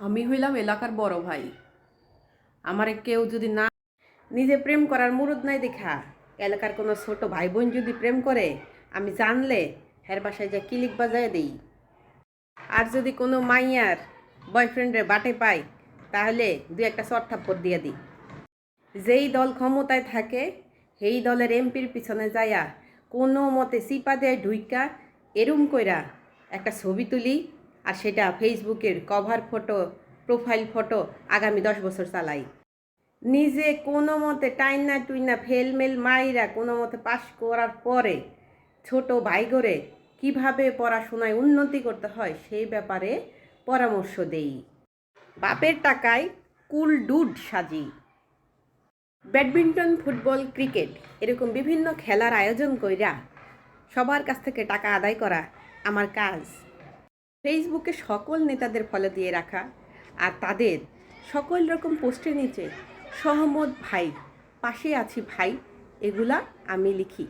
আমি হইলাম এলাকার বড় ভাই। আমারে কেউ যদি না নিজে প্রেম করার মুরুদ নাই দেখা। এলাকার কোনো ছোট ভাই বোন যদি প্রেম করে, আমি জানলে হের বাসায় যা কিলিক বাজায় দেই। আর যদি কোনো মাইয়ার বয়ফ্রেন্ডের বাটে পাই, তাহলে দু একটা চট্টাপ্পর দিয়ে দিই। যেই দল ক্ষমতায় থাকে সেই দলের এমপির পিছনে যায়া কোনো মতে সিপা দেয় ঢুইকা, এরম কইরা একটা ছবি তুলি আর সেটা ফেসবুকের কভার ফটো প্রোফাইল ফটো আগামী দশ বছর চালাই। নিজে কোনো মতে টাইনা টুইনা ফেলমেল মাইরা কোনো মতে পাশ করার পরে ছোট ভাই করে কীভাবে পড়াশোনায় উন্নতি করতে হয় সেই ব্যাপারে পরামর্শ দেই। বাপের টাকায় কুল ডুড সাজি। ব্যাডমিন্টন, ফুটবল, ক্রিকেট এরকম বিভিন্ন খেলার আয়োজন কইরা সবার কাছ থেকে টাকা আদায় করা আমার কাজ। ফেসবুকে সকল নেতাদের ফলো দিয়ে রাখা আর তাদের সকল রকম পোস্টের নিচে, সহমত ভাই, পাশে আছি ভাই, এগুলা আমি লিখি।